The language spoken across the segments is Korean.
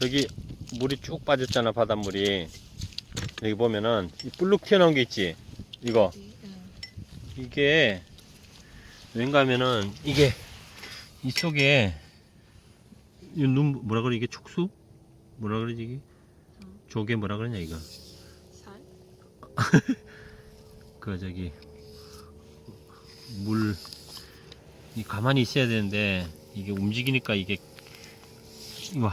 저기 물이 쭉 빠졌잖아 바닷물이. 여기 보면은 이 불룩 튀어나온 게 있지? 이거. 이게 왠가 하면은 이게 이 속에 이 눈 뭐라 그래 이게 촉수? 뭐라 그러지 이게? 조개 뭐라 그러냐 이거? 살? 그 저기 물이 가만히 있어야 되는데 이게 움직이니까 이게 이거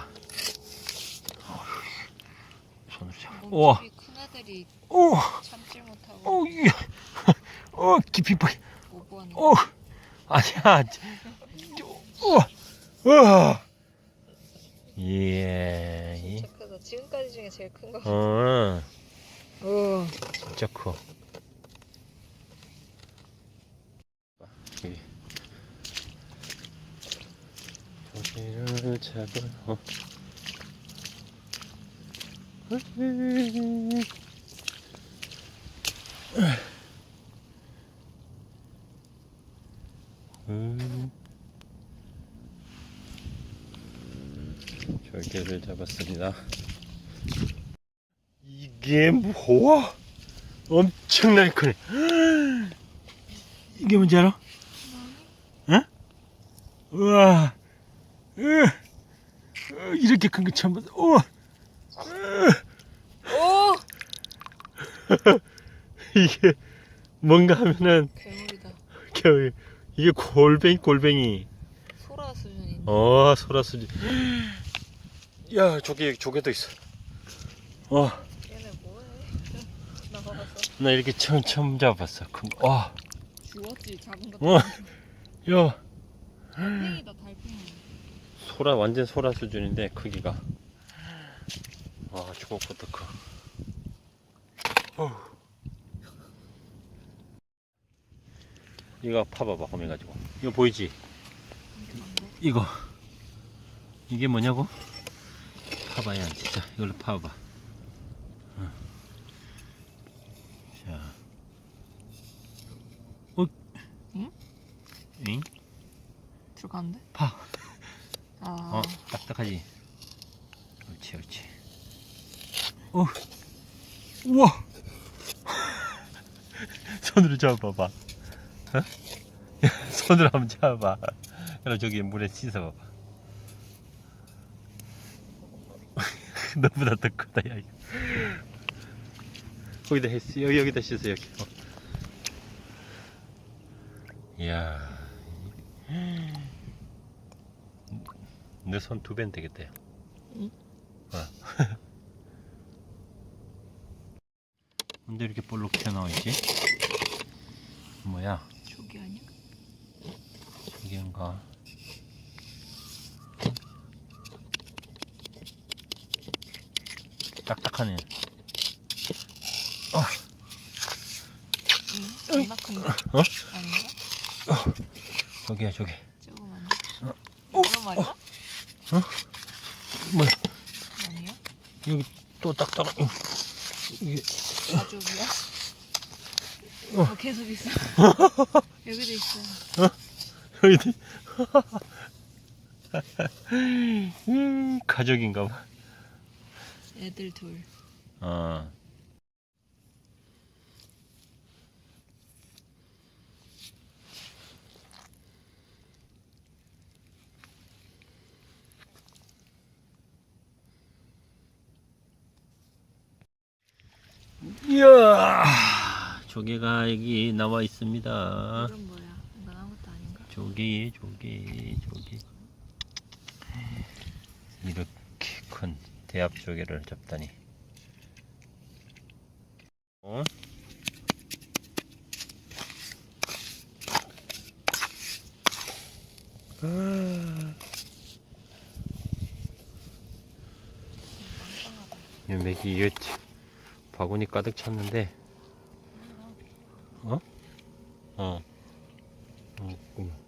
우와 큰 애들이 오, 참질 못하고 오, 이게, 어, 깊이 빠져. 오버하는 어, 아니야. 어, 어. 예, 이- 진짜 크다. 지금까지 중에 제일 큰 거. 어, 어. 진짜 커. 여기. 조개를 잡아요. 음. 조개를 잡았습니다. 이게 뭐야? 엄청나게 크네. 이게 뭔지 알아? 응? 우와. 으. 어, 이렇게 큰 거 처음 봤어. 우와. 오! 이게 뭔가 하면은 괴물이다. 겨울 이게 골뱅이 골뱅이. 소라 수준인데. 어 소라수지. 야 조개 조개도 있어. 어. 얘네 뭐해? 나가봤어. 나 이렇게 처음 처음 잡았어. 큰 거. 와. 주웠지 작은 거. 어. 야 달팽이다 달팽이. 소라 완전 소라 수준인데 크기가. 와 것도 커. 어우. 이거 파봐봐 홈해가지고. 이거 보이지? 이거 이게 뭐냐고? 파봐야 진짜 이걸로 파봐. 어. 자, 어, 응? 응? 들어가는데? 파. 아. 어, 딱딱하지. 옳지, 옳지. 어, 우와. 손으로 잡아봐봐. 어? 손으로 한번 잡아봐. 그럼 저기 물에 씻어봐봐. 너보다 더 크다, 야. 거기다 했어. 여기, 여기다 씻어, 여기. 어. 이야. 내 손 두 배는 되겠다. 야. 응? 어. 근데 이렇게 볼록 튀어나와 있지? 뭐야? 조개 아니야? 이게인가? 딱딱하네. 응? 존나 큰데? 어? 아닌가? 저기야, 저기. 조그만해. 어. 이거 말이야? 뭐야? 아니야? 여기 또 딱딱한. 어. 이게 가죽이야? 어. 어, 계속 있어. 여기도 있어. 여기. 음, 가족인가 봐. 애들 둘. 어. 이야, 조개가 여기 나와 있습니다. 이건 뭐야? 이건 아무것도 아닌가? 조개, 조개, 조개. 이렇게 큰 대합 조개를 잡다니. 어? 아. 이 맥이 이게 바구니 가득 찼는데 어? 어. 어, 잠깐만.